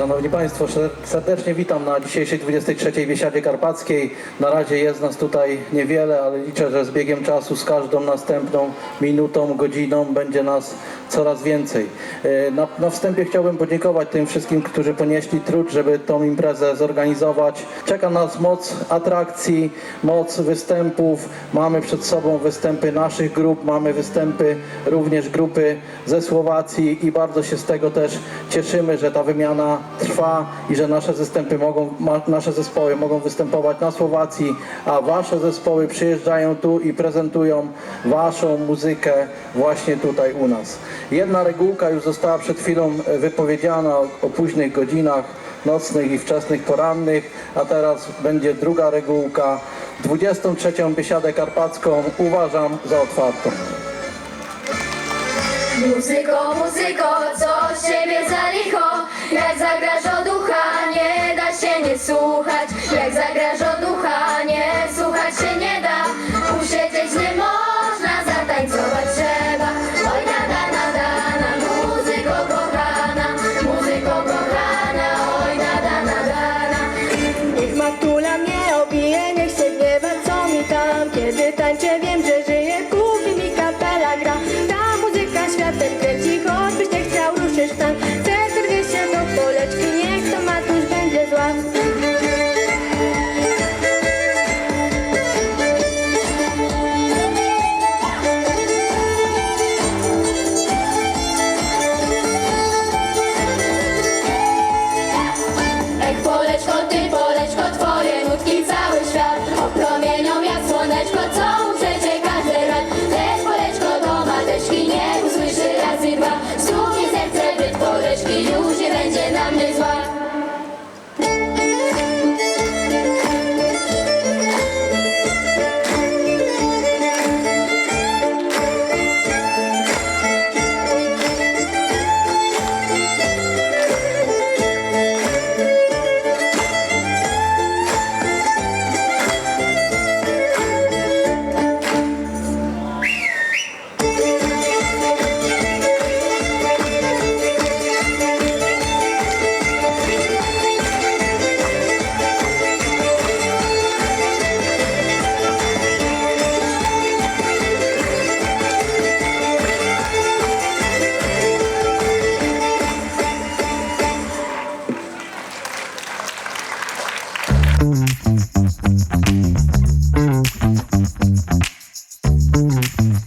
Szanowni Państwo, ser- serdecznie witam na dzisiejszej 23. Biesiadzie Karpackiej. Na razie jest nas tutaj niewiele, ale liczę, że z biegiem czasu, z każdą następną minutą, godziną będzie nas coraz więcej. E, Na, na wstępie chciałbym podziękować tym wszystkim, którzy ponieśli trud, żeby tą imprezę zorganizować. Czeka nas moc atrakcji, moc występów. Mamy przed sobą występy naszych grup, mamy występy również grupy ze Słowacji i bardzo się z tego też cieszymy, że ta wymiana trwa i że nasze zastępy mogą, nasze zespoły mogą występować na Słowacji, a wasze zespoły przyjeżdżają tu i prezentują waszą muzykę właśnie tutaj u nas. Jedna regułka już została przed chwilą e, wypowiedziana o późnych godzinach nocnych i wczesnych porannych, a teraz będzie druga regułka. 23. Biesiadę Karpacką uważam za otwartą. Muzyko, muzyko, co z ciebie za licho? Jak zagraż o ducha, nie da się nie słuchać. Jak zagraż o ducha, nie Mm-hmm.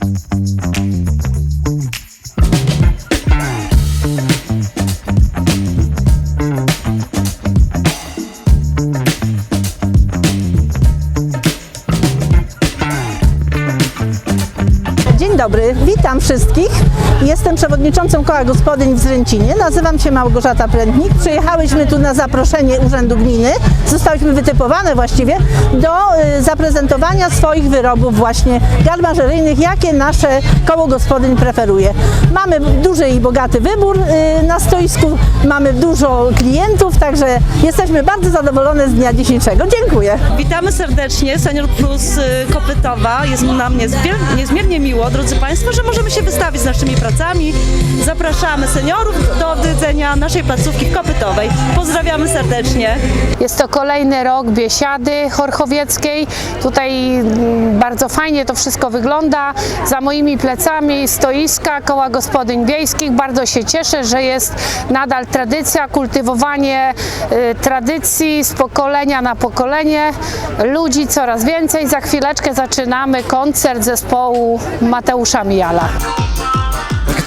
Jestem przewodniczącą koła gospodyń w Zręcinie. Nazywam się Małgorzata Prętnik. Przyjechałyśmy tu na zaproszenie Urzędu Gminy. Zostałyśmy wytypowane właściwie do y, zaprezentowania swoich wyrobów właśnie garmażeryjnych, jakie nasze koło gospodyń preferuje. Mamy duży i bogaty wybór y, na stoisku, mamy dużo klientów, także jesteśmy bardzo zadowolone z dnia dzisiejszego. Dziękuję. Witamy serdecznie, Senior Plus y, Kopytowa. Jest nam niezmier- niezmiernie miło, drodzy Państwo, że możemy się wystawić z naszymi pracami. Zapraszamy seniorów do odwiedzenia naszej placówki Kopytowej. Pozdrawiamy serdecznie. Jest to kolejny rok Biesiady Chorchowieckiej. Tutaj mm, bardzo fajnie to wszystko wygląda. Za moimi plecami stoiska koła gospodyń wiejskich. Bardzo się cieszę, że jest nadal tradycja, kultywowanie y, tradycji z pokolenia na pokolenie. Ludzi coraz więcej. Za chwileczkę zaczynamy koncert zespołu Mateusza Mijala.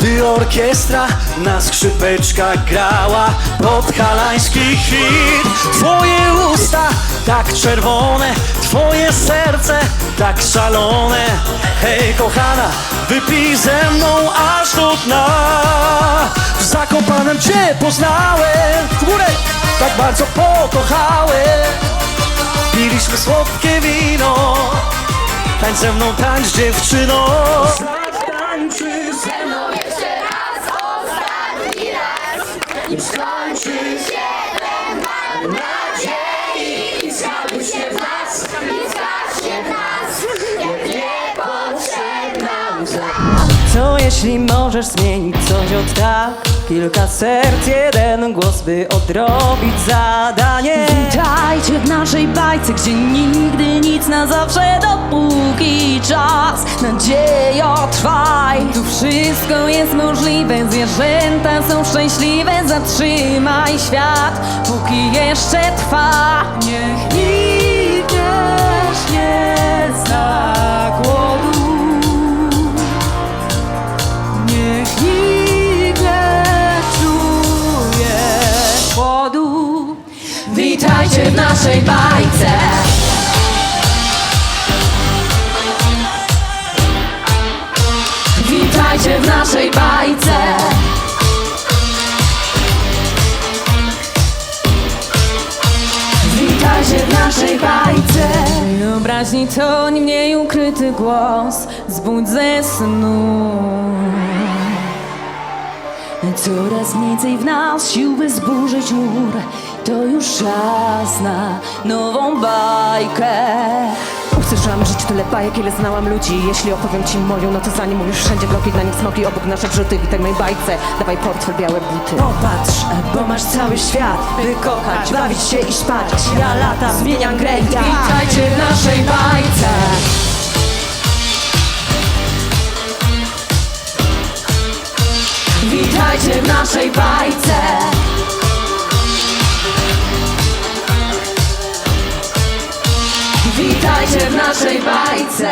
Gdy orkiestra na skrzypeczkach grała podhalański hit Twoje usta tak czerwone, twoje serce tak szalone. Hej kochana, wypij ze mną aż do dna. W Zakopanem cię poznałem, w górę tak bardzo pokochałem. Piliśmy słodkie wino, tańcz ze mną, tańcz dziewczyno Co jeśli możesz zmienić coś od tak? Kilka serc, jeden głos, by odrobić zadanie. Witajcie w naszej bajce, gdzie nigdy nic na zawsze Dopóki czas, nadzieja trwaj Tu wszystko jest możliwe, zwierzęta są szczęśliwe Zatrzymaj świat, póki jeszcze trwa Niech nikt nie zna w naszej bajce. Witajcie w naszej bajce. Witajcie w naszej bajce. Wyobraźni to nie mniej ukryty głos Zbudź ze snu. Coraz więcej w nas sił, by zburzyć mur To już czas na nową bajkę. Usłyszałam życiu tyle bajek, ile znałam ludzi? Jeśli opowiem ci moją, no to zanim mówisz wszędzie bloki Dla nich smoki, obok nasze wrzuty Witaj mojej bajce, dawaj portfel, białe buty. Popatrz, bo masz cały świat By kochać, bawić się i spać. Ja lata zmieniam grę ja Witajcie w naszej bajce. Witajcie w naszej bajce Witajcie w naszej bajce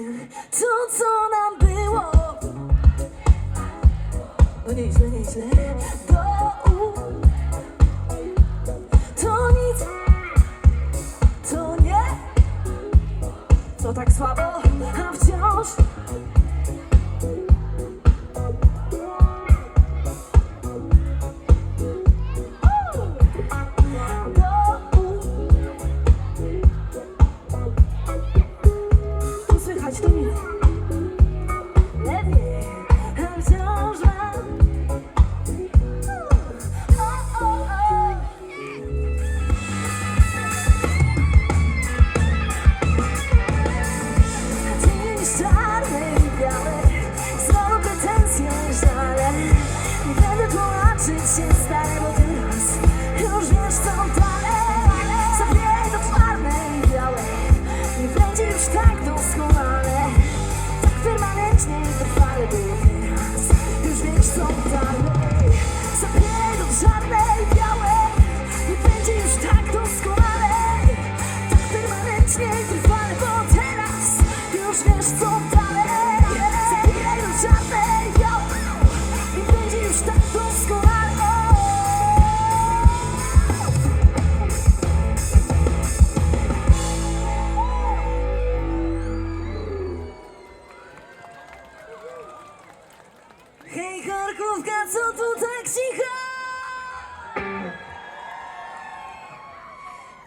tym, to co nam było. No nieźle, nieźle. Do To nic. To nie. To tak słabo,